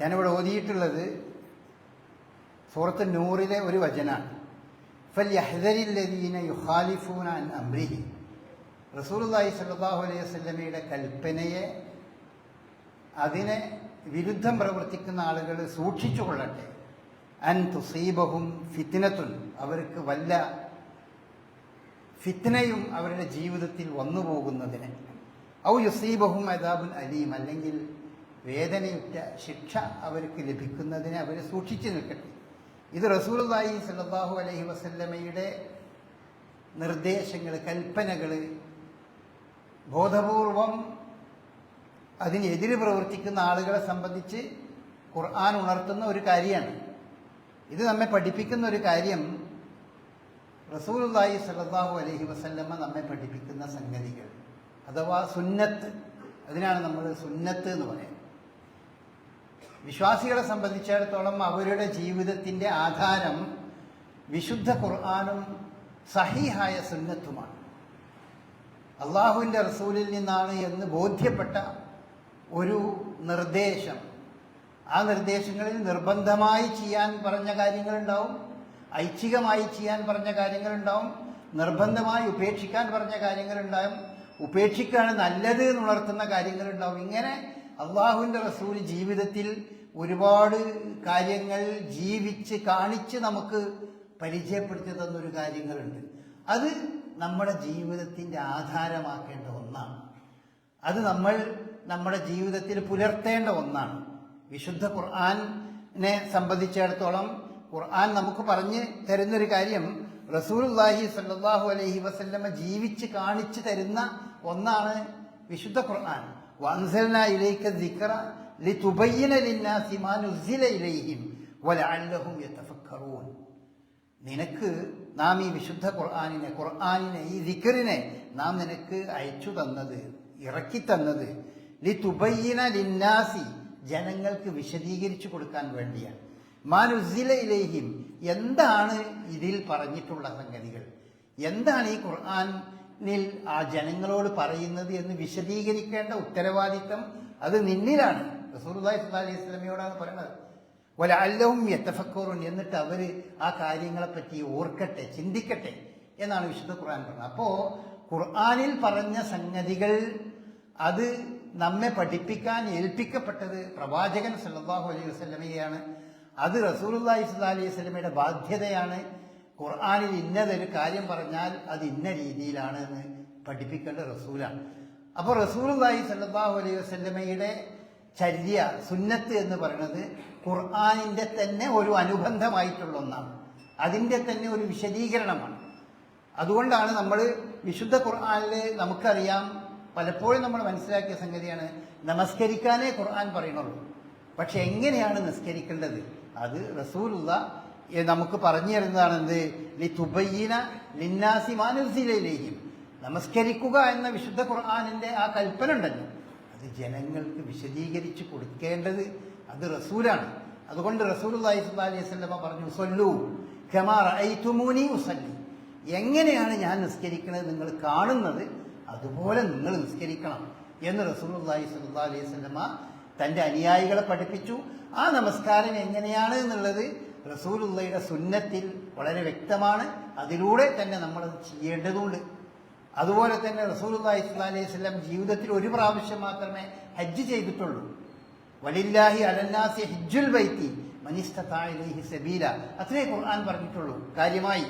ഞാനിവിടെ ഓതിയിട്ടുള്ളത് സൂറത്ത് നൂറിലെ ഒരു വചനാണ്. ഫൽ യഹദരില്ലദീന യുഹാലിഫൂന അൻ അംരിഹി. റസൂലുള്ളാഹി സ്വല്ലല്ലാഹു അലൈഹി വസല്ലമയുടെ കൽപ്പനയെ അതിനെ വിരുദ്ധം പ്രവർത്തിക്കുന്ന ആളുകൾ സൂക്ഷിച്ചു കൊള്ളട്ടെ. അൻ തുസീബഹും ഫിത്തിനത്തുൻ അവർക്ക് വല്ല ഫിത്നയും അവരുടെ ജീവിതത്തിൽ വന്നു പോകുന്നതിന് ഔ യുസീബഹും അദാബുൻ അലീം. അല്ലെങ്കിൽ വേദനയുറ്റ ശിക്ഷ അവർക്ക് ലഭിക്കുന്നതിനെ അവർ സൂക്ഷിച്ചു നിൽക്കട്ടെ. ഇത് റസൂലുള്ളാഹി സല്ലാഹു അലഹി വസല്ലമയുടെ നിർദ്ദേശങ്ങൾ കൽപ്പനകൾ ബോധപൂർവം അതിനെതിരെ പ്രവർത്തിക്കുന്ന ആളുകളെ സംബന്ധിച്ച് ഖുർആൻ ഉണർത്തുന്ന ഒരു കാര്യമാണ്. ഇത് നമ്മെ പഠിപ്പിക്കുന്ന ഒരു കാര്യം റസൂലുള്ളാഹി സല്ലല്ലാഹു അലൈഹി വസല്ലമ്മ നമ്മെ പഠിപ്പിക്കുന്ന സംഗതികൾ. അഥവാ സുന്നത്ത്. അതിനാണ് നമ്മൾ സുന്നത്ത് എന്ന് പറയുന്നത്. വിശ്വാസികളെ സംബന്ധിച്ചിടത്തോളം അവരുടെ ജീവിതത്തിന്റെ ആധാരം വിശുദ്ധ ഖുർആാനും സഹിഹായ സുന്നത്തുമാണ്. അള്ളാഹുവിന്റെ റസൂലിൽ നിന്നാണ് എന്ന് ബോധ്യപ്പെട്ട ഒരു നിർദ്ദേശം. ആ നിർദ്ദേശങ്ങളിൽ നിർബന്ധമായി ചെയ്യാൻ പറഞ്ഞ കാര്യങ്ങളുണ്ടാവും ഐച്ഛികമായി ചെയ്യാൻ പറഞ്ഞ കാര്യങ്ങളുണ്ടാവും നിർബന്ധമായി ഉപേക്ഷിക്കാൻ പറഞ്ഞ കാര്യങ്ങളുണ്ടാവും. ഉപേക്ഷിക്കാണ് നല്ലത് എന്നുണർത്തുന്ന കാര്യങ്ങളുണ്ടാവും. ഇങ്ങനെ അള്ളാഹുവിന്റെ റസൂൽ ജീവിതത്തിൽ ഒരുപാട് കാര്യങ്ങൾ ജീവിച്ച് കാണിച്ച് നമുക്ക് പരിചയപ്പെടുത്തി തന്നൊരു കാര്യങ്ങളുണ്ട്. അത് നമ്മുടെ ജീവിതത്തിന്റെ ആധാരമാക്കേണ്ട ഒന്നാണ്. അത് നമ്മൾ നമ്മുടെ ജീവിതത്തിൽ പുലർത്തേണ്ട ഒന്നാണ്. വിശുദ്ധ ഖുർആാനെ സംബന്ധിച്ചിടത്തോളം ഖുർആൻ നമുക്ക് പറഞ്ഞ് തരുന്നൊരു കാര്യം റസൂലുള്ളാഹി സല്ലാഹു അലഹി വസല്ലമ ജീവിച്ച് കാണിച്ചു തരുന്ന ഒന്നാണ് വിശുദ്ധ ഖുർആൻ. വൻസൽന ഇലൈക ദിക്റ ലിതുബയ്യിന للناس മാ نزل إليهم ولعلهم യതഫക്കറൂൻ നിനക്ക് നാം ഈ വിശുദ്ധ ഖുർആാനിനെ ഖുർആാനിനെ ഈ ദിക്കറിനെ നാം നിനക്ക് അയച്ചു തന്നത് ഇറക്കി തന്നത് ലി തുബയ്യന ലിന്നാസി ജനങ്ങൾക്ക് വിശദീകരിച്ചു കൊടുക്കാൻ വേണ്ടിയാണ്. മാനുസില ഇലേഹിം എന്താണ് ഇതിൽ പറഞ്ഞിട്ടുള്ള സംഗതികൾ? എന്താണ് ഈ ഖുർആാനിൽ ആ ജനങ്ങളോട് പറയുന്നത് എന്ന് വിശദീകരിക്കേണ്ട ഉത്തരവാദിത്തം അത് നിന്നിലാണ്. റസൂൽ അലൈഹി പറയുന്നത്. വല അല്ലവും എന്നിട്ട് അവർ ആ കാര്യങ്ങളെപ്പറ്റി ഓർക്കട്ടെ ചിന്തിക്കട്ടെ എന്നാണ് വിശുദ്ധ ഖുർആൻ പറഞ്ഞത്. അപ്പോൾ ഖുർആാനിൽ പറഞ്ഞ സംഗതികൾ അത് നമ്മെ പഠിപ്പിക്കാൻ ഏൽപ്പിക്കപ്പെട്ടത് പ്രവാചകൻ സല്ലാഹു അലൈഹി വസ്ലമയാണ് അത് റസൂലുള്ളാഹി സ്വല്ലല്ലാഹി അലൈഹി വസല്ലമയുടെ ബാധ്യതയാണ്. ഖുർആനിൽ ഇന്നതൊരു കാര്യം പറഞ്ഞാൽ അത് ഇന്ന രീതിയിലാണ് എന്ന് പഠിപ്പിക്കേണ്ട റസൂലാണ്. അപ്പോൾ റസൂലുള്ളാഹി സല്ലാഹു അലൈഹി വസ്ലമയുടെ ചര്യ സുന്നത്ത് എന്ന് പറയുന്നത് ഖുർആാനിന്റെ തന്നെ ഒരു അനുബന്ധമായിട്ടുള്ള ഒന്നാണ്. അതിന്റെ തന്നെ ഒരു വിശദീകരണമാണ്. അതുകൊണ്ടാണ് നമ്മൾ വിശുദ്ധ ഖുർആാനിൽ നമുക്കറിയാം പലപ്പോഴും നമ്മൾ മനസ്സിലാക്കിയ സംഗതിയാണ് നമസ്കരിക്കാനേ ഖുർആൻ പറയണുള്ളൂ പക്ഷെ എങ്ങനെയാണ് നിസ്കരിക്കേണ്ടത് അത് റസൂലുള്ള നമുക്ക് പറഞ്ഞു തരുന്നതാണ് എന്ത് ലി തുബയ്യന ലിന്നാസി മാനുസിലേക്കും നമസ്കരിക്കുക എന്ന വിശുദ്ധ ഖുർആാനിന്റെ ആ കൽപ്പന ഉണ്ടല്ലോ. അത് ജനങ്ങൾക്ക് വിശദീകരിച്ച് കൊടുക്കേണ്ടത് അത് റസൂലാണ്. അതുകൊണ്ട് റസൂൽ അലൈഹി അലൈഹി പറഞ്ഞു സൊല്ലു ഖമാർ ഉസല്ലി. എങ്ങനെയാണ് ഞാൻ നിസ്കരിക്കുന്നത്? നിങ്ങൾ കാണുന്നത് അതുപോലെ നിങ്ങൾ നിസ്കരിക്കണം എന്ന് റസൂൽ സ്വല്ലാ അലൈഹി സ്വല്ലമ തന്റെ അനുയായികളെ പഠിപ്പിച്ചു. ആ നമസ്കാരം എങ്ങനെയാണ് എന്നുള്ളത് റസൂലുള്ളയുടെ സുന്നത്തിൽ വളരെ വ്യക്തമാണ്. അതിലൂടെ തന്നെ നമ്മൾ ചെയ്യേണ്ടതുണ്ട്. അതുപോലെ തന്നെ റസൂലുള്ളാഹി സ്വല്ലല്ലാഹി അലൈഹി വസല്ലം ജീവിതത്തിൽ ഒരു പ്രാവശ്യം മാത്രമേ ഹജ്ജ് ചെയ്തിട്ടുള്ളൂ. വലില്ലാഹി അലന്നാസി ഹിജ്ജുൽ ബൈത്തി മനിസ്തതായിലേഹി സബീല. അത്രേ ഖുർആൻ പറഞ്ഞിട്ടുള്ളൂ. കാര്യമായി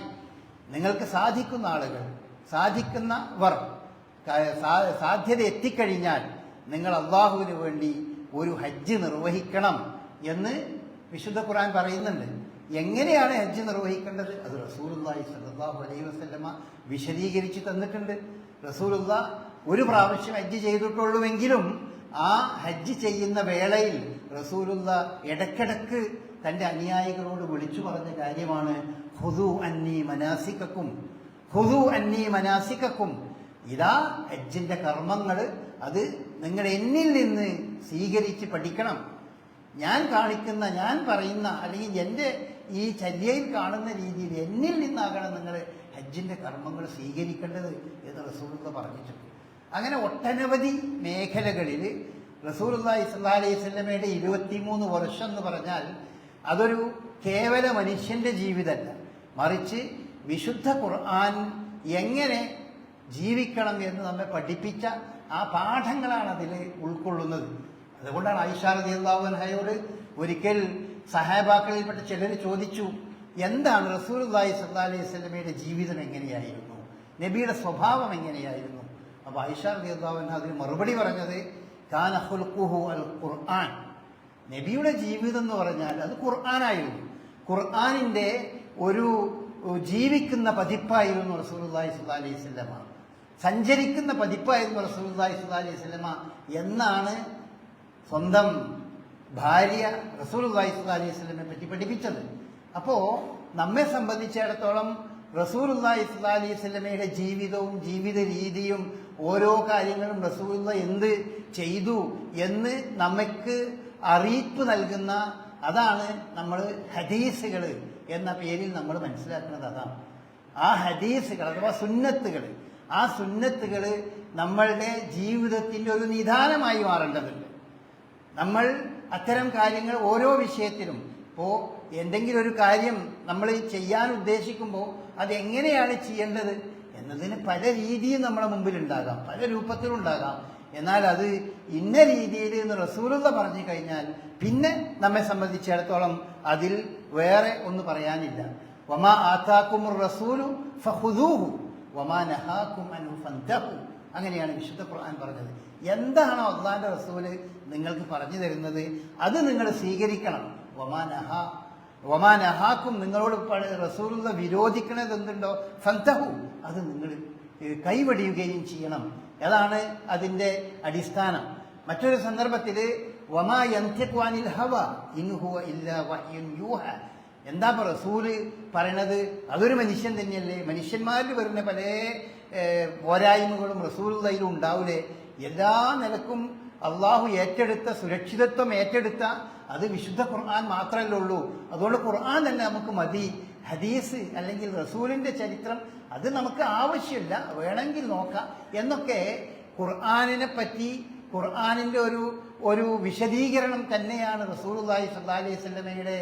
നിങ്ങൾക്ക് സാധിക്കുന്ന ആളുകൾ സാധിക്കുന്നവർ സാധ്യത എത്തിക്കഴിഞ്ഞാൽ നിങ്ങൾ അള്ളാഹുവിന് വേണ്ടി ഒരു ഹജ്ജ് നിർവഹിക്കണം എന്ന് വിശുദ്ധ ഖുർആൻ പറയുന്നുണ്ട്. എങ്ങനെയാണ് ഹജ്ജ് നിർവഹിക്കേണ്ടത്? അത് റസൂലുള്ളാഹി സ്വല്ലല്ലാഹു അലൈഹി വസല്ലമ വിശദീകരിച്ച് തന്നിട്ടുണ്ട്. റസൂലുള്ള ഒരു പ്രാവശ്യം ഹജ്ജ് ചെയ്തിട്ടുള്ളൂവെങ്കിലും ആ ഹജ്ജ് ചെയ്യുന്ന വേളയിൽ റസൂലുള്ള ഇടക്കിടക്ക് തന്റെ അനുയായികളോട് വിളിച്ചു പറഞ്ഞ കാര്യമാണ് ഹുദു അന്നി മനാസിക്കും ഹുദു അന്നി മനാസിക്കും ഇതാ ഹജ്ജിന്റെ കർമ്മങ്ങൾ. അത് നിങ്ങൾ എന്നിൽ നിന്ന് സ്വീകരിച്ച് പഠിക്കണം. ഞാൻ കാണിക്കുന്ന ഞാൻ പറയുന്ന അല്ലെങ്കിൽ എന്റെ ഈ ചര്യയിൽ കാണുന്ന രീതിയിൽ എന്നിൽ നിന്നാകണം നിങ്ങൾ ഹജ്ജിന്റെ കർമ്മങ്ങൾ സ്വീകരിക്കേണ്ടത് എന്ന് റസൂലുള്ള പറഞ്ഞിട്ടുണ്ട്. അങ്ങനെ ഒട്ടനവധി മേഖലകളിൽ റസൂലുള്ളാഹി സ്വല്ലല്ലാഹി അലൈഹി വസല്ലമയുടെ ഇരുപത്തിമൂന്ന് വർഷം എന്ന് പറഞ്ഞാൽ അതൊരു കേവല മനുഷ്യന്റെ ജീവിതമല്ല. മറിച്ച് വിശുദ്ധ ഖുർആൻ എങ്ങനെ ജീവിക്കണം എന്ന് നമ്മെ പഠിപ്പിച്ച ആ പാഠങ്ങളാണ് അതിൽ ഉൾക്കൊള്ളുന്നത്. അതുകൊണ്ടാണ് ഐഷാറതി അള്ളാഹുൻഹയോട് ഒരിക്കൽ സഹാബാക്കളിൽപ്പെട്ട ചിലർ ചോദിച്ചു എന്താണ് അള്ളാഹി സല്ലാ അലൈഹി സ്വലമയുടെ ജീവിതം എങ്ങനെയായിരുന്നു? നബിയുടെ സ്വഭാവം എങ്ങനെയായിരുന്നു? അപ്പോൾ ഐഷാറതി അള്ളാഹുൻ അതിന് മറുപടി പറഞ്ഞത് കാന ഹുൽഖുഹു അൽ ഖുർആൻ. നബിയുടെ ജീവിതം എന്ന് പറഞ്ഞാൽ അത് ഖുർആനായിരുന്നു. ഖുർആനിന്റെ ഒരു ജീവിക്കുന്ന പതിപ്പായിരുന്നു റസൂലുള്ളാഹി സ്വല്ലല്ലാഹി അലൈഹി വസല്ലമ. സഞ്ചരിക്കുന്ന പതിപ്പായിരുന്നു റസൂലുള്ളാഹി സ്വല്ലല്ലാഹി അലൈഹി വസല്ലമ എന്നാണ് സ്വന്തം ഭാര്യ സ്വല്ലല്ലാഹി അലൈഹി വസല്ലമയെ പറ്റി പഠിപ്പിച്ചത്. അപ്പോ നമ്മെ സംബന്ധിച്ചിടത്തോളം റസൂലുള്ളാഹി സ്വല്ലല്ലാഹി അലൈഹി വസല്ലമയുടെ ജീവിതവും ജീവിത രീതിയും ഓരോ കാര്യങ്ങളും റസൂലുള്ള എന്ത് ചെയ്തു എന്ന് നമുക്ക് അറിയിപ്പ് നൽകുന്ന അതാണ് നമ്മൾ ഹദീസുകൾ എന്ന പേരിൽ നമ്മൾ മനസ്സിലാക്കുന്നത് അതാണ്. ആ ഹദീസുകൾ അഥവാ സുന്നത്തുകൾ ആ സുന്നത്തുകൾ നമ്മളുടെ ജീവിതത്തിന്റെ ഒരു നിദാനമായി മാറേണ്ടതുണ്ട്. നമ്മൾ അത്തരം കാര്യങ്ങൾ ഓരോ വിഷയത്തിലും. ഇപ്പോൾ എന്തെങ്കിലും ഒരു കാര്യം നമ്മൾ ചെയ്യാൻ ഉദ്ദേശിക്കുമ്പോൾ അതെങ്ങനെയാണ് ചെയ്യേണ്ടത് എന്നതിന് പല രീതിയും നമ്മുടെ മുമ്പിൽ ഉണ്ടാകാം പല രൂപത്തിലുണ്ടാകാം. എന്നാൽ അത് ഇന്ന രീതിയിൽ എന്ന് റസൂലുള്ള പറഞ്ഞു കഴിഞ്ഞാൽ പിന്നെ നമ്മെ സംബന്ധിച്ചിടത്തോളം അതിൽ വേറെ ഒന്ന് പറയാനില്ല. വമാ ആത്താക്കും റസൂലു ഫഹുദൂഹു വമാ നഹാക്കും അങ്ങനെയാണ് വിശുദ്ധ ഖുർആൻ പറഞ്ഞത്. എന്താണ് അള്ളാന്റെ റസൂൽ നിങ്ങൾക്ക് പറഞ്ഞു തരുന്നത്. അത് നിങ്ങൾ സ്വീകരിക്കണം. വമാനഹ വമാനഹാക്കും നിങ്ങളോട് റസൂലുള്ള വിരോധിക്കണത് എന്തുണ്ടോ? ഫന്തഹു. അത് നിങ്ങൾ കൈവടിയുകയും ചെയ്യണം. അതാണ് അതിന്റെ അടിസ്ഥാനം. മറ്റൊരു സന്ദർഭത്തിൽ വമാ ഹവ ഇൻഹുവ വഹ്യുൻ എന്താ ഇപ്പൊ റസൂൽ പറയണത്? അതൊരു മനുഷ്യൻ തന്നെയല്ലേ? മനുഷ്യന്മാരിൽ വരുന്ന പല പോരായ്മകളും റസൂലുള്ളതിലും ഉണ്ടാവില്ലേ എല്ലാ നിലക്കും അള്ളാഹു ഏറ്റെടുത്ത സുരക്ഷിതത്വം ഏറ്റെടുത്ത അത് വിശുദ്ധ ഖുർആൻ മാത്രമല്ലേ ഉള്ളൂ അതുകൊണ്ട് ഖുർആൻ തന്നെ നമുക്ക് മതി. ഹദീസ് അല്ലെങ്കിൽ റസൂലിന്റെ ചരിത്രം അത് നമുക്ക് ആവശ്യമില്ല. വേണമെങ്കിൽ നോക്കാം. എന്നൊക്കെ ഖുർആാനിനെ പറ്റി ഖുർആനിന്റെ ഒരു ഒരു വിശദീകരണം തന്നെയാണ് റസൂലുള്ളാഹി സല്ലാ അലൈഹി വസല്ലമയുടെ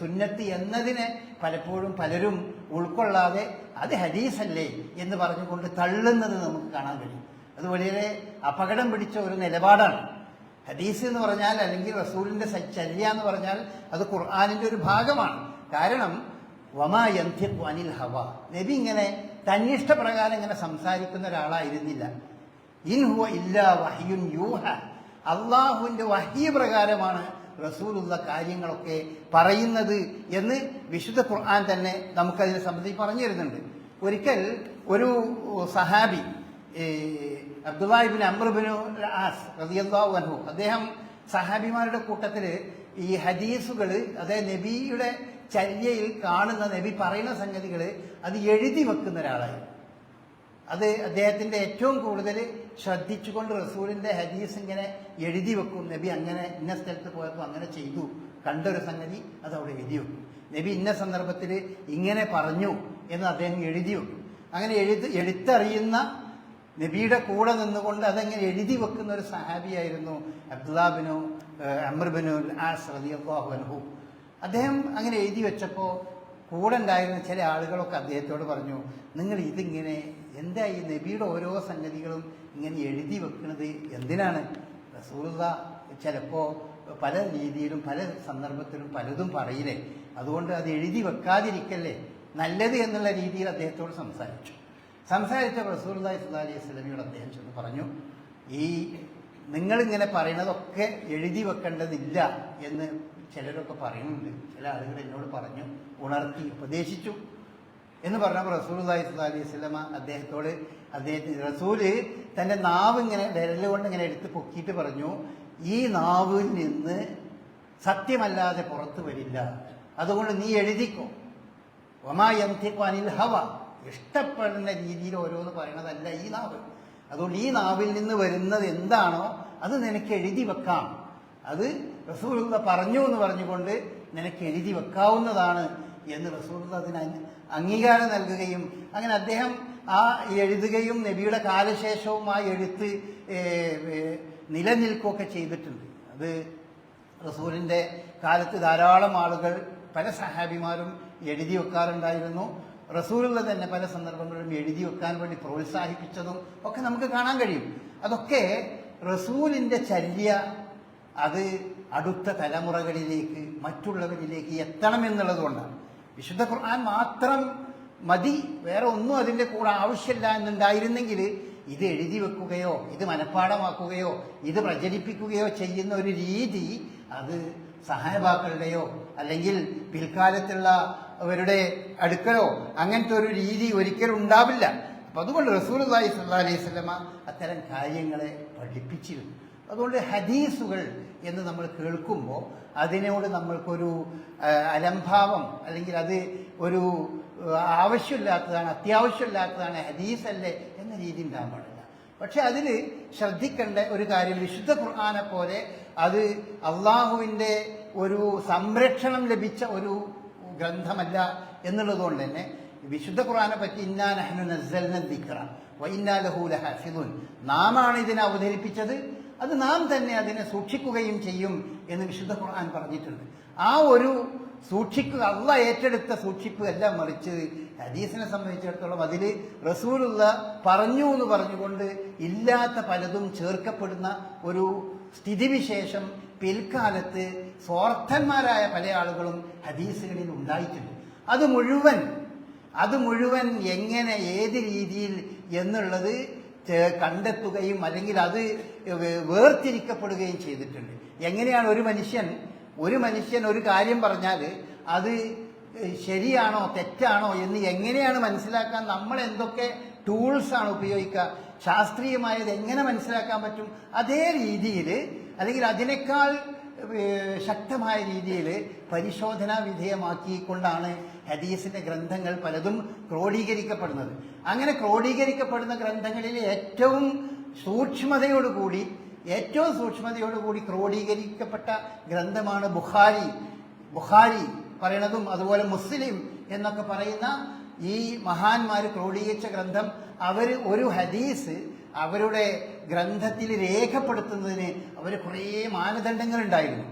സുന്നത്ത് എന്നതിനെ പലപ്പോഴും പലരും ഉൾക്കൊള്ളാതെ അത് ഹദീസല്ലേ എന്ന് പറഞ്ഞുകൊണ്ട് തള്ളുന്നത് നമുക്ക് കാണാൻ കഴിയും. അത് വളരെ അപകടം പിടിച്ച ഒരു നിലപാടാണ്. ഹദീസ് എന്ന് പറഞ്ഞാൽ അല്ലെങ്കിൽ റസൂലിന്റെ ചര്യ എന്ന് പറഞ്ഞാൽ അത് ഖുർആാനിന്റെ ഒരു ഭാഗമാണ്. കാരണം വമാ യന്ത്യഖു അനിൽ ഹവ. നബി ഇങ്ങനെ തന്നിഷ്ടപ്രകാരം ഇങ്ങനെ സംസാരിക്കുന്ന ഒരാളായിരുന്നില്ല. ഇൻ ഹുവ ഇല്ലാ വഹിയുൻ യൂഹ. അള്ളാഹുവിന്റെ വഹിയ പ്രകാരമാണ് റസൂലുള്ള കാര്യങ്ങളൊക്കെ പറയുന്നത് എന്ന് വിശുദ്ധ ഖുർആൻ തന്നെ നമുക്കതിനെ സംബന്ധിച്ച് പറഞ്ഞു തരുന്നുണ്ട് ഒരിക്കൽ ഒരു സഹാബി ഈ അബ്ദുല്ലാഹിബിൻ അമ്രബിനു ആസ് റളിയല്ലാഹു അൻഹു. അദ്ദേഹം സഹാബിമാരുടെ കൂട്ടത്തിൽ ഈ ഹദീസുകൾ അതായത് നബിയുടെ ചര്യയിൽ കാണുന്ന നബി പറയുന്ന സംഗതികൾ അത് എഴുതി വെക്കുന്ന ഒരാളായി. അത് അദ്ദേഹത്തിന്റെ ഏറ്റവും കൂടുതൽ ശ്രദ്ധിച്ചുകൊണ്ട് റസൂലിന്റെ ഹദീസ് ഇങ്ങനെ എഴുതി വെക്കും. നബി അങ്ങനെ ഇന്ന സ്ഥലത്ത് പോയപ്പോൾ അങ്ങനെ ചെയ്തു. കണ്ടൊരു സംഗതി അത് അവിടെ എഴുതി വെക്കും. നബി ഇന്ന സന്ദർഭത്തിൽ ഇങ്ങനെ പറഞ്ഞു എന്ന് അദ്ദേഹം എഴുതി വെക്കും. അങ്ങനെ എഴുതി എഴുത്തറിയുന്ന നബിയുടെ കൂടെ നിന്നുകൊണ്ട് അതങ്ങനെ എഴുതി വെക്കുന്ന ഒരു സഹാബിയായിരുന്നു അബ്ദുല്ലാബിനു അമർബിനു ആസ് അൻഹു. അദ്ദേഹം അങ്ങനെ എഴുതി വെച്ചപ്പോൾ കൂടെ ഉണ്ടായിരുന്ന ചില ആളുകളൊക്കെ അദ്ദേഹത്തോട് പറഞ്ഞു നിങ്ങൾ ഇതിങ്ങനെ എന്താ ഈ നബിയുടെ ഓരോ സംഗതികളും ഇങ്ങനെ എഴുതി വെക്കുന്നത് എന്തിനാണ്? റസൂലുള്ള ചിലപ്പോൾ പല രീതിയിലും പല സന്ദർഭത്തിലും പലതും പറയില്ലേ. അതുകൊണ്ട് അത് എഴുതി വെക്കാതിരിക്കല്ലേ നല്ലത് എന്നുള്ള രീതിയിൽ അദ്ദേഹത്തോട് സംസാരിച്ചു. സംസാരിച്ച റസൂൽ അലൈഹി സ്വലമിയോട് അദ്ദേഹം ചെന്ന് പറഞ്ഞു ഈ നിങ്ങളിങ്ങനെ പറയുന്നതൊക്കെ എഴുതി വെക്കേണ്ടതില്ല എന്ന് ചിലരൊക്കെ പറയുന്നുണ്ട്. ചില ആളുകൾ എന്നോട് പറഞ്ഞു ഉണർത്തി ഉപദേശിച്ചു. എന്ന് പറഞ്ഞപ്പോൾ സുല്ലാ അലൈഹി സ്വലമ അദ്ദേഹത്തോട് അദ്ദേഹത്തിന് റസൂൽ തന്റെ നാവ് ഇങ്ങനെ വിരൽ കൊണ്ട് ഇങ്ങനെ എടുത്ത് പൊക്കിയിട്ട് പറഞ്ഞു ഈ നാവിൽ നിന്ന് സത്യമല്ലാതെ പുറത്തു വരില്ല. അതുകൊണ്ട് നീ എഴുതിക്കോ. ഒമാ യന്തിക്കോ അനിൽ ഹവ. ഇഷ്ടപ്പെടുന്ന രീതിയിൽ ഓരോന്ന് പറയണതല്ല ഈ നാവ്. അതുകൊണ്ട് ഈ നാവിൽ നിന്ന് വരുന്നത് എന്താണോ അത് നിനക്ക് എഴുതി വെക്കാം. അത് റസൂലുള്ള പറഞ്ഞു എന്ന് പറഞ്ഞുകൊണ്ട് നിനക്ക് എഴുതി വെക്കാവുന്നതാണ് എന്ന് റസൂലുള്ള അതിന് അംഗീകാരം നൽകുകയും അങ്ങനെ അദ്ദേഹം ആ എഴുതുകയും നബിയുടെ കാലശേഷവും ആ എഴുത്ത് നിലനിൽക്കുകയൊക്കെ ചെയ്തിട്ടുണ്ട്. അത് റസൂലിന്റെ കാലത്ത് ധാരാളം ആളുകൾ പല സഹാബിമാരും എഴുതി വെക്കാറുണ്ടായിരുന്നു. റസൂലുള്ള തന്നെ പല സന്ദർഭങ്ങളിലും എഴുതി വെക്കാൻ വേണ്ടി പ്രോത്സാഹിപ്പിച്ചതും ഒക്കെ നമുക്ക് കാണാൻ കഴിയും. അതൊക്കെ റസൂലിന്റെ ചര്യ അത് അടുത്ത തലമുറകളിലേക്ക് മറ്റുള്ളവരിലേക്ക് എത്തണം എന്നുള്ളതുകൊണ്ടാണ്. വിശുദ്ധ ഖുർആൻ മാത്രം മതി വേറെ ഒന്നും അതിന്റെ കൂടെ ആവശ്യമില്ല എന്നുണ്ടായിരുന്നെങ്കിൽ ഇത് എഴുതി വെക്കുകയോ ഇത് മനഃപ്പാടമാക്കുകയോ ഇത് പ്രചരിപ്പിക്കുകയോ ചെയ്യുന്ന ഒരു രീതി അത് സഹായവാക്കളുടെയോ അല്ലെങ്കിൽ പിൽക്കാലത്തുള്ള അവരുടെ അടുക്കലോ അങ്ങനത്തെ ഒരു രീതി ഒരിക്കലും ഉണ്ടാവില്ല. അപ്പൊ അതുകൊണ്ട് അള്ളാഹി സ്വല്ലാ അലൈഹി സ്വലമ അത്തരം കാര്യങ്ങളെ പഠിപ്പിച്ചിരുന്നു. അതുകൊണ്ട് ഹദീസുകൾ എന്ന് നമ്മൾ കേൾക്കുമ്പോൾ അതിനോട് നമ്മൾക്കൊരു അലംഭാവം അല്ലെങ്കിൽ അത് ഒരു ആവശ്യമില്ലാത്തതാണ് അത്യാവശ്യമില്ലാത്തതാണ് ഹദീസല്ലേ എന്ന രീതി ഉണ്ടാകാൻ പാടില്ല പക്ഷെ അതിൽ ശ്രദ്ധിക്കേണ്ട ഒരു കാര്യം വിശുദ്ധ ഖുർആനെ പോലെ അത് അള്ളാഹുവിന്റെ ഒരു സംരക്ഷണം ലഭിച്ച ഒരു ഗ്രന്ഥമല്ല എന്നുള്ളതുകൊണ്ട് തന്നെ വിശുദ്ധ ഖുർആനെ പറ്റി ഇന്നാ നഹ്നു നസ്സൽന ദിക്റ വ ഇന്നാ നാമാണ് ഇതിനെ അവതരിപ്പിച്ചത്. അത് നാം തന്നെ അതിനെ സൂക്ഷിക്കുകയും ചെയ്യും എന്ന് വിശുദ്ധ ഖുർആൻ പറഞ്ഞിട്ടുണ്ട്. ആ ഒരു സൂക്ഷിക്കുക അള്ള ഏറ്റെടുത്ത സൂക്ഷിപ്പ് അല്ല മറിച്ച് ഹദീസിനെ സംബന്ധിച്ചിടത്തോളം അതിൽ റസൂലുള്ള പറഞ്ഞു എന്ന് പറഞ്ഞുകൊണ്ട് ഇല്ലാത്ത പലതും ചേർക്കപ്പെടുന്ന ഒരു സ്ഥിതിവിശേഷം പിൽക്കാലത്ത് സ്വാർത്ഥന്മാരായ പല ആളുകളും ഹദീസുകളിൽ ഉണ്ടായിട്ടുണ്ട്. അത് മുഴുവൻ അത് മുഴുവൻ എങ്ങനെ ഏത് രീതിയിൽ എന്നുള്ളത് കണ്ടെത്തുകയും അല്ലെങ്കിൽ അത് വേർതിരിക്കപ്പെടുകയും ചെയ്തിട്ടുണ്ട്. എങ്ങനെയാണ് ഒരു മനുഷ്യൻ ഒരു മനുഷ്യൻ ഒരു കാര്യം പറഞ്ഞാൽ അത് ശരിയാണോ തെറ്റാണോ എന്ന് എങ്ങനെയാണ് മനസ്സിലാക്കാൻ നമ്മൾ എന്തൊക്കെ ടൂൾസാണ് ഉപയോഗിക്കുക? ശാസ്ത്രീയമായത് എങ്ങനെ മനസ്സിലാക്കാൻ പറ്റും? അതേ രീതിയിൽ അല്ലെങ്കിൽ അതിനേക്കാൾ ശക്തമായ രീതിയിൽ പരിശോധനാ വിധേയമാക്കിക്കൊണ്ടാണ് ഹദീസിന്റെ ഗ്രന്ഥങ്ങൾ പലതും ക്രോഡീകരിക്കപ്പെടുന്നത്. അങ്ങനെ ക്രോഡീകരിക്കപ്പെടുന്ന ഗ്രന്ഥങ്ങളിൽ ഏറ്റവും സൂക്ഷ്മതയോടുകൂടി ഏറ്റവും സൂക്ഷ്മതയോടുകൂടി ക്രോഡീകരിക്കപ്പെട്ട ഗ്രന്ഥമാണ് ബുഖാരി. ബുഖാരി പറയണതും അതുപോലെ മുസ്ലിം എന്നൊക്കെ പറയുന്ന ഈ മഹാന്മാർ ക്രോഡീകരിച്ച ഗ്രന്ഥം അവർ ഒരു ഹദീസ് അവരുടെ ഗ്രന്ഥത്തിൽ രേഖപ്പെടുത്തുന്നതിന് അവർ കുറേ മാനദണ്ഡങ്ങൾ ഉണ്ടായിരുന്നു.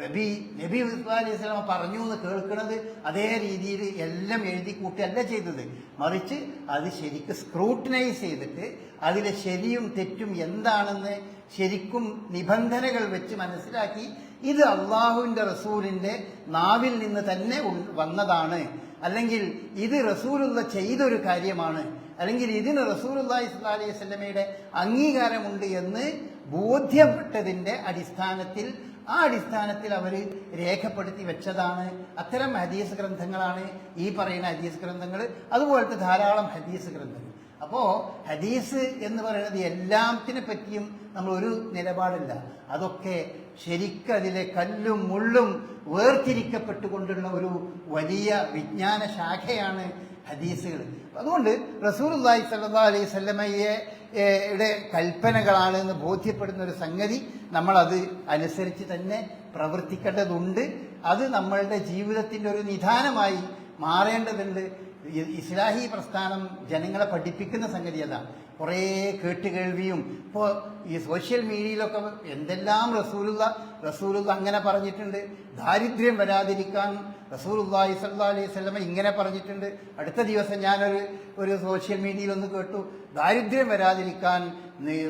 നബി നബി അലൈഹി സ്വലാമ പറഞ്ഞു എന്ന് കേൾക്കുന്നത് അതേ രീതിയിൽ എല്ലാം എഴുതി കൂട്ടിയല്ല ചെയ്തത്. മറിച്ച് അത് ശരിക്ക് സ്ക്രൂട്ടിനൈസ് ചെയ്തിട്ട് അതിലെ ശരിയും തെറ്റും എന്താണെന്ന് ശരിക്കും നിബന്ധനകൾ വെച്ച് മനസ്സിലാക്കി ഇത് അള്ളാഹുവിന്റെ റസൂലിന്റെ നാവിൽ നിന്ന് തന്നെ വന്നതാണ്. അല്ലെങ്കിൽ ഇത് റസൂലുള്ള ചെയ്തൊരു കാര്യമാണ്. അല്ലെങ്കിൽ ഇതിന് റസൂലുള്ളാഹി സ്വല്ലല്ലാഹി അലൈഹി വസല്ലമയുടെ അംഗീകാരമുണ്ട് എന്ന് ബോധ്യപ്പെട്ടതിന്റെ അടിസ്ഥാനത്തിൽ ആ അടിസ്ഥാനത്തിൽ അവർ രേഖപ്പെടുത്തി വെച്ചതാണ്. അത്തരം ഹദീസ് ഗ്രന്ഥങ്ങളാണ് ഈ പറയുന്ന ഹദീസ് ഗ്രന്ഥങ്ങൾ. അതുപോലത്തെ ധാരാളം ഹദീസ് ഗ്രന്ഥങ്ങൾ. അപ്പോൾ ഹദീസ് എന്ന് പറയുന്നത് എല്ലാത്തിനെ പറ്റിയും നമ്മൾ ഒരു നിലപാടില്ല. അതൊക്കെ ശരിക്കും അതിലെ കല്ലും മുള്ളും വേർതിരിക്കപ്പെട്ടുകൊണ്ടുള്ള ഒരു വലിയ വിജ്ഞാന ശാഖയാണ് ഹദീസുകൾ. അതുകൊണ്ട് റസൂലുള്ളാഹി സല്ലാ അലൈഹി സ്വല്ലമയെ യുടെ കൽപ്പനകളാണ് എന്ന് ബോധ്യപ്പെടുന്ന ഒരു സംഗതി നമ്മളത് അനുസരിച്ച് തന്നെ പ്രവർത്തിക്കേണ്ടതുണ്ട്. അത് നമ്മളുടെ ജീവിതത്തിന്റെ ഒരു നിധാനമായി മാറേണ്ടതുണ്ട്. ഇസ്ലാഹി പ്രസ്ഥാനം ജനങ്ങളെ പഠിപ്പിക്കുന്ന സംഗതി അതാണ് കുറേ കേട്ടുകേൾവിയും. ഇപ്പോൾ ഈ സോഷ്യൽ മീഡിയയിലൊക്കെ എന്തെല്ലാം റസൂലുള്ള റസൂലുള്ള അങ്ങനെ പറഞ്ഞിട്ടുണ്ട്. ദാരിദ്ര്യം വരാതിരിക്കാൻ റസൂലുള്ളാഹി സ്വല്ലല്ലാഹി അലൈഹി സ്വലമ ഇങ്ങനെ പറഞ്ഞിട്ടുണ്ട്. അടുത്ത ദിവസം ഞാനൊരു ഒരു സോഷ്യൽ മീഡിയയിലൊന്ന് കേട്ടു. ദാരിദ്ര്യം വരാതിരിക്കാൻ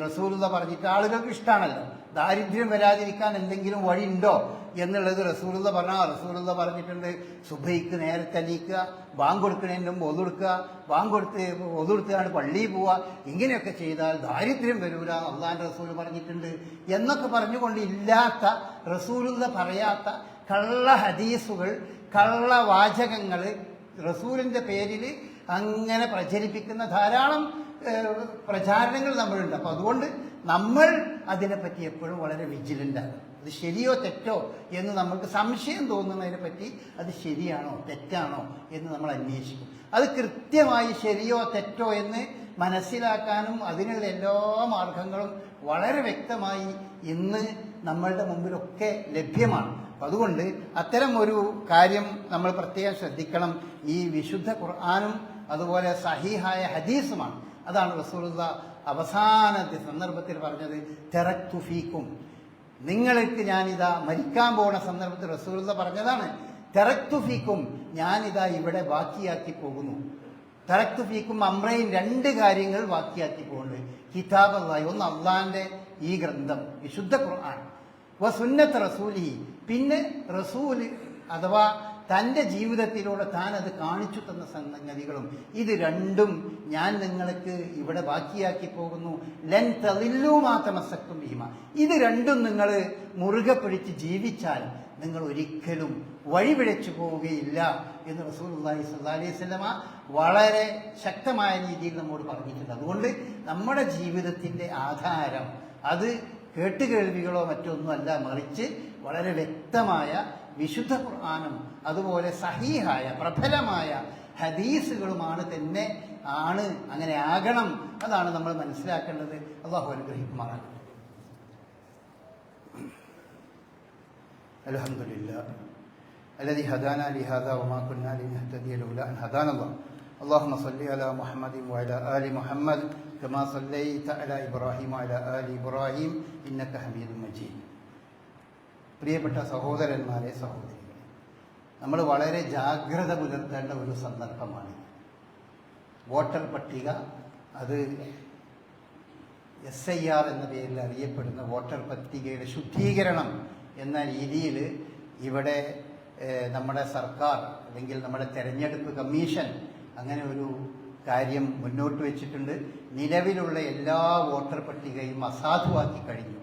റസൂലുള്ള പറഞ്ഞിട്ട് ആളുകൾക്ക് ഇഷ്ടമാണല്ലോ ദാരിദ്ര്യം വരാതിരിക്കാൻ എന്തെങ്കിലും വഴിയുണ്ടോ എന്നുള്ളത് റസൂലുള്ള പറഞ്ഞാൽ റസൂലുള്ള പറഞ്ഞിട്ടുണ്ട്. സുബൈക്ക് നേരത്തെ തെളിയിക്കുക ബാങ്ക് കൊടുക്കുന്നതിന് മുമ്പ് ഒതുടുക്കുക ബാങ്ക് കൊടുത്ത് ഒതുടുത്താണ് പള്ളിയിൽ പോവുക. ഇങ്ങനെയൊക്കെ ചെയ്താൽ ദാരിദ്ര്യം വരൂല അള്ളാഹാൻ റസൂൽ പറഞ്ഞിട്ടുണ്ട്. എന്നൊക്കെ പറഞ്ഞുകൊണ്ട് ഇല്ലാത്ത റസൂലുള്ള പറയാത്ത കള്ള ഹദീസുകൾ കള്ള വാചകങ്ങൾ റസൂലിന്റെ പേരിൽ അങ്ങനെ പ്രചരിപ്പിക്കുന്ന ധാരാളം പ്രചാരണങ്ങൾ നമ്മളുണ്ട്. അപ്പോൾ അതുകൊണ്ട് നമ്മൾ അതിനെപ്പറ്റി എപ്പോഴും വളരെ വിജിലന്റ് ആണ്. അത് ശരിയോ തെറ്റോ എന്ന് നമുക്ക് സംശയം തോന്നുന്നതിനെ പറ്റി അത് ശരിയാണോ തെറ്റാണോ എന്ന് നമ്മൾ അന്വേഷിക്കും. അത് കൃത്യമായി ശരിയോ തെറ്റോ എന്ന് മനസ്സിലാക്കാനും അതിനുള്ള എല്ലാ മാർഗങ്ങളും വളരെ വ്യക്തമായി ഇന്ന് നമ്മളുടെ മുമ്പിലൊക്കെ ലഭ്യമാണ്. അതുകൊണ്ട് അത്തരം ഒരു കാര്യം നമ്മൾ പ്രത്യേകം ശ്രദ്ധിക്കണം. ഈ വിശുദ്ധ ഖുർആാനും അതുപോലെ സഹീഹായ ഹദീസുമാണ്. അതാണ് റസൂലുള്ള അവസാനത്തെ സന്ദർഭത്തിൽ പറഞ്ഞത് തെറക്തു ഫീക്കും. നിങ്ങൾക്ക് ഞാനിതാ മരിക്കാൻ പോണ സന്ദർഭത്തിൽ റസൂലുള്ള പറഞ്ഞതാണ് തെറക്തു ഫീക്കും. ഞാനിതാ ഇവിടെ ബാക്കിയാക്കി പോകുന്നു. തറക്തു ഫീക്കും അമ്രയും രണ്ട് കാര്യങ്ങൾ ബാക്കിയാക്കി പോകുന്നുണ്ട്. കിതാബ് അള്ളാഹി ഒന്ന് അള്ളാന്റെ ഈ ഗ്രന്ഥം വിശുദ്ധ ഖുർആൻ. വ സുന്നത്ത് റസൂലി പിന്നെ റസൂൽ അഥവാ തന്റെ ജീവിതത്തിലൂടെ താൻ അത് കാണിച്ചു തന്ന സംഗതികളും ഇത് രണ്ടും ഞാൻ നിങ്ങൾക്ക് ഇവിടെ ബാക്കിയാക്കി പോകുന്നു. ലൻ തളില്ലൂ മാത്രമസക്തും ഭീമ. ഇത് രണ്ടും നിങ്ങൾ മുറുകെ പിടിച്ച് ജീവിച്ചാൽ നിങ്ങൾ ഒരിക്കലും വഴിപിഴച്ചു പോവുകയില്ല എന്ന് സ്വല്ലല്ലാഹി അലൈഹി വസല്ലമ വളരെ ശക്തമായ രീതിയിൽ നമ്മോട് പറഞ്ഞിട്ടുണ്ട്. അതുകൊണ്ട് നമ്മുടെ ജീവിതത്തിന്റെ ആധാരം അത് കേട്ടുകേൾവികളോ മറ്റൊന്നുമല്ല മറിച്ച് വളരെ വ്യക്തമായ വിശുദ്ധ ഖുർആാനും അതുപോലെ സഹീഹായ പ്രബലമായ ഹദീസുകളുമാണ് തന്നെ ആണ് അങ്ങനെ ആകണം. അതാണ് നമ്മൾ മനസ്സിലാക്കേണ്ടത്. അള്ളാഹു അനുഗ്രഹിക്കുമാറാണ് അലഹമുല്ലാ ഇബ്രാഹിം ഇബ്രാഹിം ഇന്നക്ക ഹമീദ് മജീദ്. പ്രിയപ്പെട്ട സഹോദരന്മാരെ സഹോദരികളെ നമ്മൾ വളരെ ജാഗ്രത പുലർത്തേണ്ട ഒരു സന്ദർഭമാണ്. വോട്ടർ പട്ടിക അത് എസ് ഐ ആർ എന്ന പേരിൽ അറിയപ്പെടുന്ന വോട്ടർ പട്ടികയുടെ ശുദ്ധീകരണം എന്ന രീതിയിൽ ഇവിടെ നമ്മുടെ സർക്കാർ അല്ലെങ്കിൽ നമ്മുടെ തെരഞ്ഞെടുപ്പ് കമ്മീഷൻ അങ്ങനെ ഒരു കാര്യം മുന്നോട്ട് വെച്ചിട്ടുണ്ട്. നിലവിലുള്ള എല്ലാ വോട്ടർ പട്ടികയും അസാധുവാക്കി കഴിഞ്ഞു.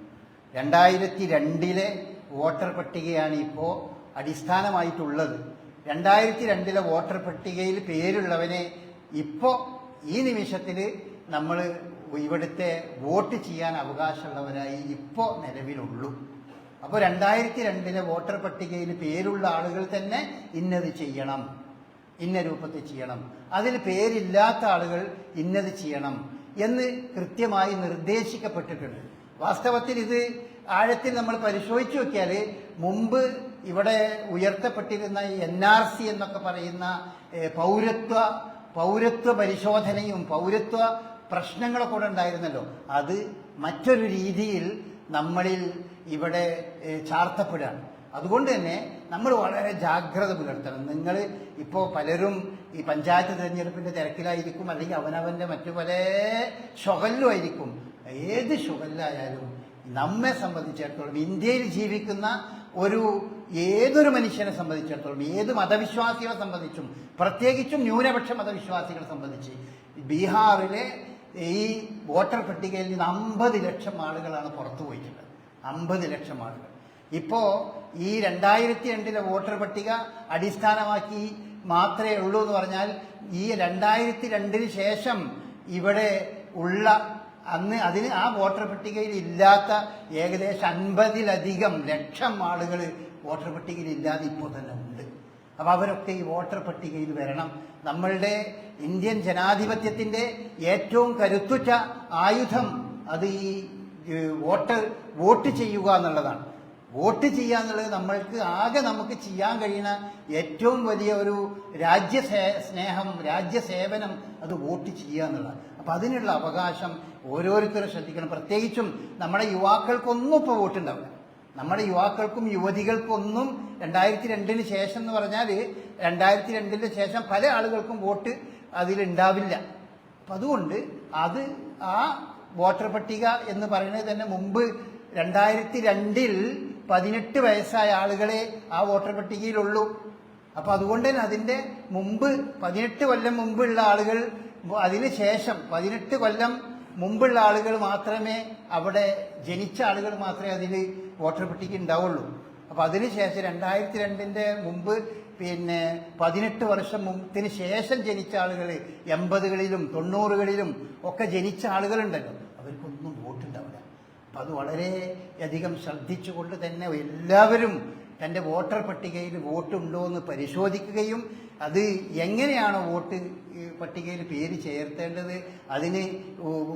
രണ്ടായിരത്തി രണ്ടിലെ വോട്ടർ പട്ടികയാണ് ഇപ്പോൾ അടിസ്ഥാനമായിട്ടുള്ളത്. രണ്ടായിരത്തി രണ്ടിലെ വോട്ടർ പട്ടികയിൽ പേരുള്ളവനെ ഇപ്പോൾ ഈ നിമിഷത്തിൽ നമ്മൾ ഇവിടുത്തെ വോട്ട് ചെയ്യാൻ അവകാശമുള്ളവരായി ഇപ്പോൾ നിലവിലുള്ളൂ. അപ്പോൾ രണ്ടായിരത്തി രണ്ടിലെ വോട്ടർ പട്ടികയിൽ പേരുള്ള ആളുകൾ തന്നെ ഇന്നത് ചെയ്യണം. ഇന്ന രൂപത്തിൽ ചെയ്യണം. അതിൽ പേരില്ലാത്ത ആളുകൾ ഇന്നത് ചെയ്യണം എന്ന് കൃത്യമായി നിർദ്ദേശിക്കപ്പെട്ടിട്ടുണ്ട്. വാസ്തവത്തിൽ ഇത് ആഴത്തിൽ നമ്മൾ പരിശോധിച്ചു നോക്കിയാൽ മുമ്പ് ഇവിടെ ഉയർത്തപ്പെട്ടിരുന്ന എൻ ആർ സി എന്നൊക്കെ പറയുന്ന പൗരത്വ പൗരത്വ പരിശോധനയും പൗരത്വ പ്രശ്നങ്ങളൊക്കെ കൂടെ ഉണ്ടായിരുന്നല്ലോ. അത് മറ്റൊരു രീതിയിൽ നമ്മളിൽ ഇവിടെ ചാർത്തപ്പെടുകയാണ്. അതുകൊണ്ട് തന്നെ നമ്മൾ വളരെ ജാഗ്രത പുലർത്തണം. നിങ്ങൾ ഇപ്പോൾ പലരും ഈ പഞ്ചായത്ത് തിരഞ്ഞെടുപ്പിന്റെ തിരക്കിലായിരിക്കും അല്ലെങ്കിൽ അവനവന്റെ മറ്റു പല ഷൊകല്ലുമായിരിക്കും ഏത് ഷൊകല്ലായാലും നമ്മെ സംബന്ധിച്ചിടത്തോളം ഇന്ത്യയിൽ ജീവിക്കുന്ന ഒരു ഏതൊരു മനുഷ്യനെ സംബന്ധിച്ചിടത്തോളം ഏത് മതവിശ്വാസികളെ സംബന്ധിച്ചും പ്രത്യേകിച്ചും ന്യൂനപക്ഷ മതവിശ്വാസികളെ സംബന്ധിച്ച് ബീഹാറിലെ ഈ വോട്ടർ പട്ടികയിൽ നിന്ന് അമ്പത് ലക്ഷം ആളുകളാണ് പുറത്തു പോയിട്ടുള്ളത്. അമ്പത് ലക്ഷം ആളുകൾ. ഇപ്പോൾ ഈ രണ്ടായിരത്തി രണ്ടിലെ വോട്ടർ പട്ടിക അടിസ്ഥാനമാക്കി മാത്രമേ ഉള്ളൂ എന്ന് പറഞ്ഞാൽ ഈ രണ്ടായിരത്തി രണ്ടിന് ശേഷം ഇവിടെ ഉള്ള അന്ന് അതിന് ആ വോട്ടർ പട്ടികയിൽ ഇല്ലാത്ത ഏകദേശം അൻപതിലധികം ലക്ഷം ആളുകൾ വോട്ടർ പട്ടികയിൽ ഇല്ലാതെ ഇപ്പോൾ തന്നെ ഉണ്ട്. അപ്പൊ അവരൊക്കെ ഈ വോട്ടർ പട്ടികയിൽ വരണം. നമ്മളുടെ ഇന്ത്യൻ ജനാധിപത്യത്തിന്റെ ഏറ്റവും കരുത്തുറ്റ ആയുധം അത് ഈ വോട്ട് വോട്ട് ചെയ്യുക എന്നുള്ളതാണ്. വോട്ട് ചെയ്യുക എന്നുള്ളത് നമ്മൾക്ക് ആകെ നമുക്ക് ചെയ്യാൻ കഴിയുന്ന ഏറ്റവും വലിയ ഒരു രാജ്യ സ്നേഹം രാജ്യസേവനം അത് വോട്ട് ചെയ്യുക എന്നുള്ളതാണ്. അപ്പൊ അതിനുള്ള അവകാശം ഓരോരുത്തരും ശ്രദ്ധിക്കണം. പ്രത്യേകിച്ചും നമ്മുടെ യുവാക്കൾക്കൊന്നും ഇപ്പോൾ വോട്ടുണ്ടാവില്ല. നമ്മുടെ യുവാക്കൾക്കും യുവതികൾക്കൊന്നും രണ്ടായിരത്തി രണ്ടിന് ശേഷം എന്ന് പറഞ്ഞാൽ രണ്ടായിരത്തി രണ്ടിന് ശേഷം പല ആളുകൾക്കും വോട്ട് അതിലുണ്ടാവില്ല. അപ്പം അതുകൊണ്ട് അത് ആ വോട്ടർ പട്ടിക എന്ന് പറയുന്നത് തന്നെ മുമ്പ് രണ്ടായിരത്തി രണ്ടിൽ പതിനെട്ട് വയസ്സായ ആളുകളെ ആ വോട്ടർ പട്ടികയിലുള്ളൂ. അപ്പൊ അതുകൊണ്ട് തന്നെ അതിന്റെ മുമ്പ് പതിനെട്ട് കൊല്ലം മുമ്പുള്ള ആളുകൾ അതിന് ശേഷം പതിനെട്ട് കൊല്ലം മുമ്പുള്ള ആളുകൾ മാത്രമേ അവിടെ ജനിച്ച ആളുകൾ മാത്രമേ അതിൽ വോട്ടർ പട്ടിക ഉണ്ടാവുള്ളൂ. അപ്പൊ അതിനുശേഷം രണ്ടായിരത്തി രണ്ടിന്റെ മുമ്പ് പിന്നെ പതിനെട്ട് വർഷം മുമ്പത്തിന് ശേഷം ജനിച്ച ആളുകൾ എൺപതുകളിലും തൊണ്ണൂറുകളിലും ഒക്കെ ജനിച്ച ആളുകളുണ്ടല്ലോ. അത് വളരെയധികം ശ്രദ്ധിച്ചുകൊണ്ട് തന്നെ എല്ലാവരും തന്റെ വോട്ടർ പട്ടികയിൽ വോട്ടുണ്ടോ എന്ന് പരിശോധിക്കുകയും അത് എങ്ങനെയാണ് വോട്ട് പട്ടികയിൽ പേര് ചേർത്തേണ്ടത് അതിന്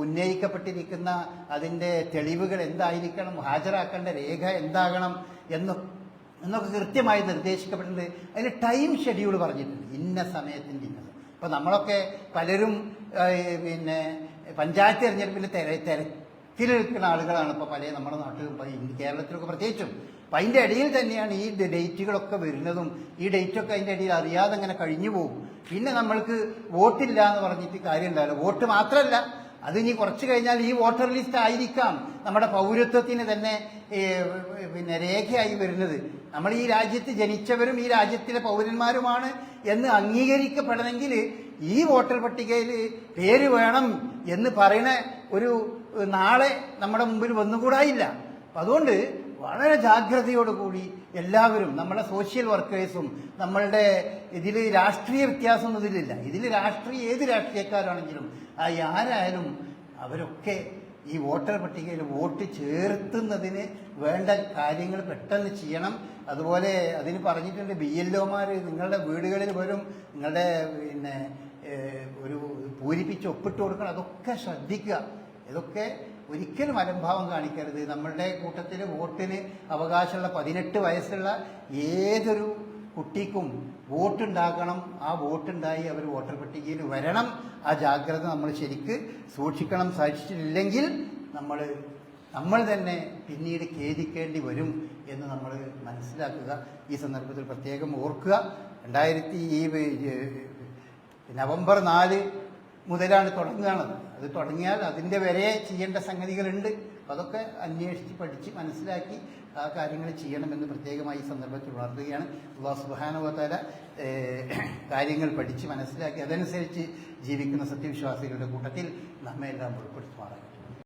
ഉന്നയിക്കപ്പെട്ടിരിക്കുന്ന അതിന്റെ തെളിവുകൾ എന്തായിരിക്കണം ഹാജരാക്കേണ്ട രേഖ എന്താകണം എന്ന് എന്നൊക്കെ കൃത്യമായി നിർദ്ദേശിക്കപ്പെട്ടിട്ടുണ്ട്. അതിൽ ടൈം ഷെഡ്യൂൾ പറഞ്ഞിട്ടുണ്ട് ഇന്ന സമയത്തിന്റെ ഇന്നത്. അപ്പൊ നമ്മളൊക്കെ പലരും പിന്നെ പഞ്ചായത്ത് തെരഞ്ഞെടുപ്പിൽ തിര തിരക്കിൽ നിൽക്കുന്ന ആളുകളാണ് ഇപ്പോൾ പല നമ്മുടെ നാട്ടിലും കേരളത്തിലൊക്കെ പ്രത്യേകിച്ചും. അപ്പം അതിന്റെ ഇടയിൽ തന്നെയാണ് ഈ ഡേറ്റുകളൊക്കെ വരുന്നതും ഈ ഡേറ്റൊക്കെ അതിന്റെ ഇടയിൽ അറിയാതെ അങ്ങനെ കഴിഞ്ഞു പോകും. പിന്നെ നമ്മൾക്ക് വോട്ടില്ല എന്ന് പറഞ്ഞിട്ട് കാര്യമുണ്ടാവില്ല. വോട്ട് മാത്രമല്ല അത് ഇനി കുറച്ച് കഴിഞ്ഞാൽ ഈ വോട്ടർ ലിസ്റ്റ് ആയിരിക്കാം നമ്മുടെ പൗരത്വത്തിന് തന്നെ പിന്നെ രേഖയായി വരുന്നത്. നമ്മൾ ഈ രാജ്യത്ത് ജനിച്ചവരും ഈ രാജ്യത്തിലെ പൗരന്മാരുമാണ് എന്ന് അംഗീകരിക്കപ്പെടണമെങ്കിൽ ഈ വോട്ടർ പട്ടികയിൽ പേര് വേണം എന്ന് പറയുന്ന ഒരു നാളെ നമ്മുടെ മുമ്പിൽ വന്നുകൂടായില്ല. അപ്പം അതുകൊണ്ട് വളരെ ജാഗ്രതയോടുകൂടി എല്ലാവരും നമ്മുടെ സോഷ്യൽ വർക്കേഴ്സും നമ്മളുടെ ഇതിൽ രാഷ്ട്രീയ വ്യത്യാസമൊന്നും ഇതിലില്ല. ഇതിൽ രാഷ്ട്രീയ ഏത് രാഷ്ട്രീയക്കാരാണെങ്കിലും ആരായാലും അവരൊക്കെ ഈ വോട്ടർ പട്ടികയിൽ വോട്ട് ചേർത്തുന്നതിന് വേണ്ട കാര്യങ്ങൾ പെട്ടെന്ന് ചെയ്യണം. അതുപോലെ അതിന് പറഞ്ഞിട്ടുണ്ട് ബി എൽ ഒമാർ നിങ്ങളുടെ വീടുകളിൽ വരും നിങ്ങളുടെ പിന്നെ ഒരു പൂരിപ്പിച്ച് ഒപ്പിട്ട് കൊടുക്കണം. അതൊക്കെ ശ്രദ്ധിക്കുക. ഇതൊക്കെ ഒരിക്കലും അലംഭാവം കാണിക്കരുത്. നമ്മളുടെ കൂട്ടത്തിൽ വോട്ടിന് അവകാശമുള്ള പതിനെട്ട് വയസ്സുള്ള ഏതൊരു കുട്ടിക്കും വോട്ടുണ്ടാക്കണം ആ വോട്ടുണ്ടായി അവർ വോട്ടർ പട്ടികയിൽ വരണം. ആ ജാഗ്രത നമ്മൾ ശരിക്ക് സൂക്ഷിക്കണം. സാധിച്ചിട്ടില്ലെങ്കിൽ നമ്മൾ നമ്മൾ തന്നെ പിന്നീട് ഖേദിക്കേണ്ടി വരും എന്ന് നമ്മൾ മനസ്സിലാക്കുക. ഈ സന്ദർഭത്തിൽ പ്രത്യേകം ഓർക്കുക. രണ്ടായിരത്തി ഈ നവംബർ നാല് മുതലാണ് തുടങ്ങുകയാണത്. അത് തുടങ്ങിയാൽ അതിന്റെ വരെ ചെയ്യേണ്ട സംഗതികളുണ്ട്. അതൊക്കെ അന്വേഷിച്ച് പഠിച്ച് മനസ്സിലാക്കി ആ കാര്യങ്ങൾ ചെയ്യണമെന്ന് പ്രത്യേകമായി ഈ സന്ദർഭത്തിൽ ഉണർത്തുകയാണ്. അള്ളാഹു സുബാനുവതല കാര്യങ്ങൾ പഠിച്ച് മനസ്സിലാക്കി അതനുസരിച്ച് ജീവിക്കുന്ന സത്യവിശ്വാസികളുടെ കൂട്ടത്തിൽ നമ്മെ എല്ലാം ഉൾപ്പെടുത്തുമാറാണ്